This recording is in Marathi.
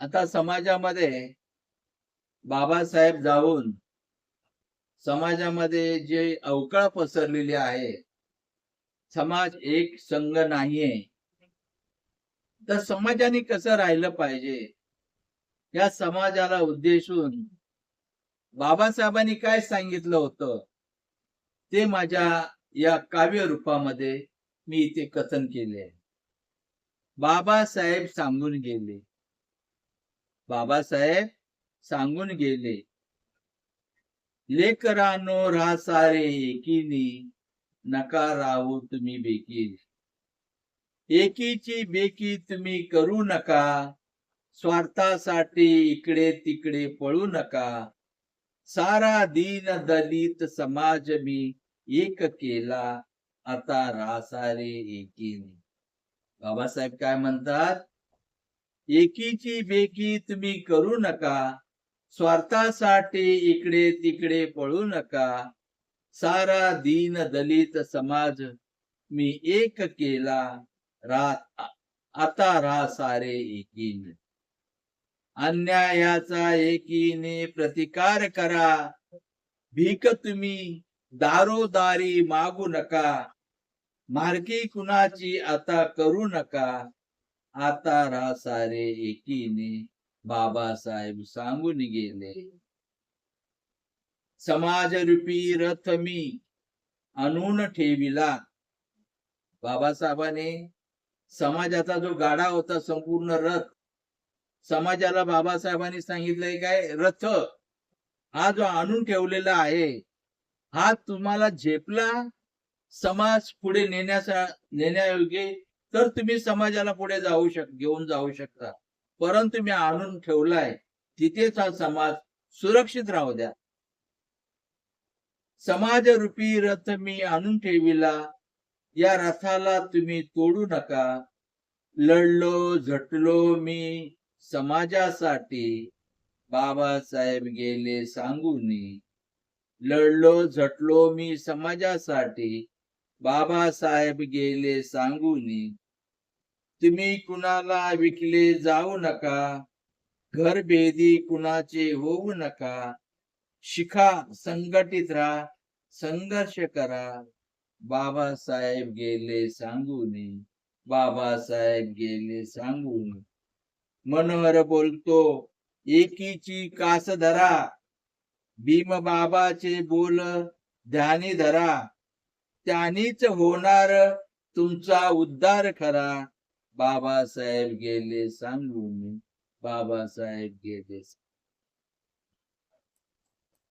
आता समाजामध्ये बाबासाहेब जाऊन समाजामध्ये जे अवकाळ पसरलेली आहे समाज एक संघ नाहीये. तर समाजाने कसं राहिलं पाहिजे? या समाजाला उद्देशून बाबासाहेबांनी काय सांगितलं होतं? ते माझ्या या काव्य रूपामध्ये मी इथे कथन केले. बाबासाहेब सांगून गेले. बाबासाहेब सांगून गेले लेकरांनो रासारे एकीने एकीनी नका राहू तुम्ही बेकी एकीची बेकी तुम्ही करू नका स्वार्थासाठी इकडे तिकडे पळू नका. सारा दीन दलित समाज मी एक केला आता रासारे एकीने. बाबासाहेब काय म्हणतात? एकीची बेकी तुम्ही करू नका. स्वार्थासाठी इकडे तिकडे पळू नका. सारा दीन दलित समाज मी एक केला. रात आता रा सारे एकीन. अन्यायाचा एकीने प्रतिकार करा. भीक तुम्ही दारोदारी मागू नका. मार्गी कुणाची आता करू नका. आता रा सारे एकीने बाबासाहेब सांगून गेले. समाजरूपी रथ मी आणून ठेविला. बाबासाहेबांनी समाजाचा जो गाडा होता संपूर्ण रथ समाजाला बाबासाहेबांनी सांगितलंय काय? रथ हा जो आणून ठेवलेला आहे हा तुम्हाला झेपला? समाज पुढे नेण्याचा नेण्यायोग्य तर तुम्ही समाजाला पुढे जाऊ शक घेऊन जाऊ शकता. परंतु मी आणून ठेवलाय तिथेच हा समाज सुरक्षित राहू द्या. समाज रूपी रथ मी आणून ठेविला या रथाला तुम्ही तोडू नका. लढलो झटलो मी समाजासाठी. बाबासाहेब गेले सांगून. लढलो झटलो मी समाजासाठी. बाबासाहेब गेले सांगून तुम्ही कुणाला विकले जाऊ नका घर बेदी कुणाचे होऊ नका शिखा संघटित राहा संघर्ष करा. बाबासाहेब गेले सांगून बाबासाहेब गेले सांगून मनोहर बोलतो एकीची कास धरा भीम बाबाचे बोल ध्यानी धरा त्यानीच होणार तुमचा उद्धार खरा. बाबासाहेब गेले सांगून बाबासाहेब गेले